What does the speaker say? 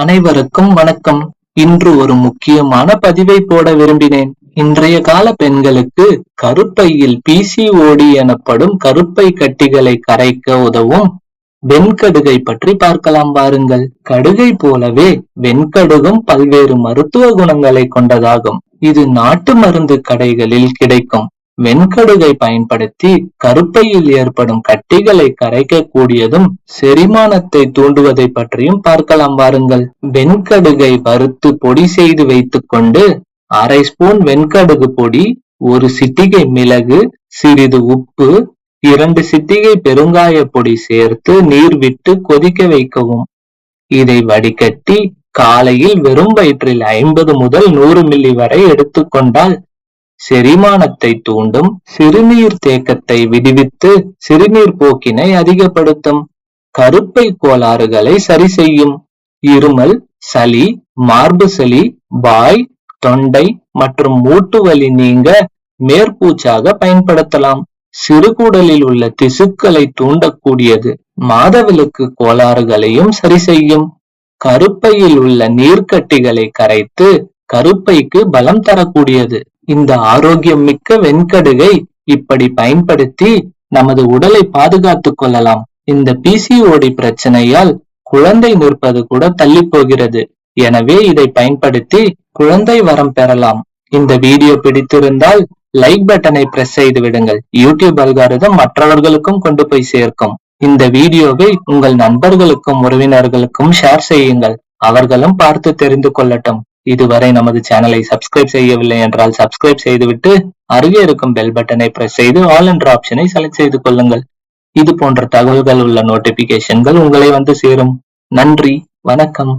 அனைவருக்கும் வணக்கம். இன்று ஒரு முக்கியமான பதிவை போட விரும்பினேன். இன்றைய கால பெண்களுக்கு கருப்பையில் பிசிஓடி எனப்படும் கருப்பை கட்டிகளை கரைக்க உதவும் வெண்கடுகை பற்றி பார்க்கலாம் பாருங்கள். கடுகை போலவே வெண்கடுகும் பல்வேறு மருத்துவ குணங்களை கொண்டதாகும். இது நாட்டு மருந்து கடைகளில் கிடைக்கும். வெண்கடுகை பயன்படுத்தி கருப்பையில் ஏற்படும் கட்டிகளை கரைக்கக்கூடியதும் செரிமானத்தை தூண்டுவதை பற்றியும் பார்க்கலாம் வாருங்கள். வெண்கடுகை வறுத்து பொடி செய்து வைத்துக் கொண்டு அரை ஸ்பூன் வெண்கடுகு பொடி ஒரு சிட்டிகை மிளகு சிறிது உப்பு இரண்டு சிட்டிகை பெருங்காய பொடி சேர்த்து நீர் விட்டு கொதிக்க வைக்கவும். இதை வடிகட்டி காலையில் வெறும் வயிற்றில் ஐம்பது முதல் நூறு மில்லி வரை எடுத்துக்கொண்டால் செரிமானத்தை தூண்டும் சிறுநீர் தேக்கத்தை விடுவித்து சிறுநீர் போக்கினை அதிகப்படுத்தும். கருப்பை கோளாறுகளை சரி செய்யும். இருமல் சளி மார்பு சளி வாய் தொண்டை மற்றும் மூட்டு வலி நீங்க மேற்பூச்சாக பயன்படுத்தலாம். சிறுகுடலில் உள்ள திசுக்களை தூண்டக்கூடியது மாதவிலக்கு கோளாறுகளையும் சரி செய்யும். கருப்பையில் உள்ள நீர்க்கட்டிகளை கரைத்து கருப்பைக்கு பலம் தரக்கூடியது. இந்த ஆரோக்கியம் மிக்க வெண்கடுகை இப்படி பயன்படுத்தி நமது உடலை பாதுகாத்துக் கொள்ளலாம். இந்த பிசிஓடி பிரச்சனையால் குழந்தை நிற்பது கூட தள்ளி போகிறது எனவே இதை பயன்படுத்தி குழந்தை வரம் பெறலாம். இந்த வீடியோ பிடித்திருந்தால் லைக் பட்டனை பிரஸ் செய்து விடுங்கள். யூடியூப் அல்காரிதம் மற்றவர்களுக்கும் கொண்டு போய் சேர்க்கும். இந்த வீடியோவை உங்கள் நண்பர்களுக்கும் உறவினர்களுக்கும் ஷேர் செய்யுங்கள். அவர்களும் பார்த்து தெரிந்து கொள்ளட்டும். இதுவரை நமது சேனலை சப்ஸ்கிரைப் செய்யவில்லை என்றால் சப்ஸ்கிரைப் செய்துவிட்டு அருகே இருக்கும் பெல் பட்டனை பிரஸ் செய்து ஆல் என்ற ஆப்ஷனை செலக்ட் செய்து கொள்ளுங்கள். இது போன்ற தகவல்கள் உள்ள நோட்டிபிகேஷன்கள் உங்களை வந்து சேரும். நன்றி. வணக்கம்.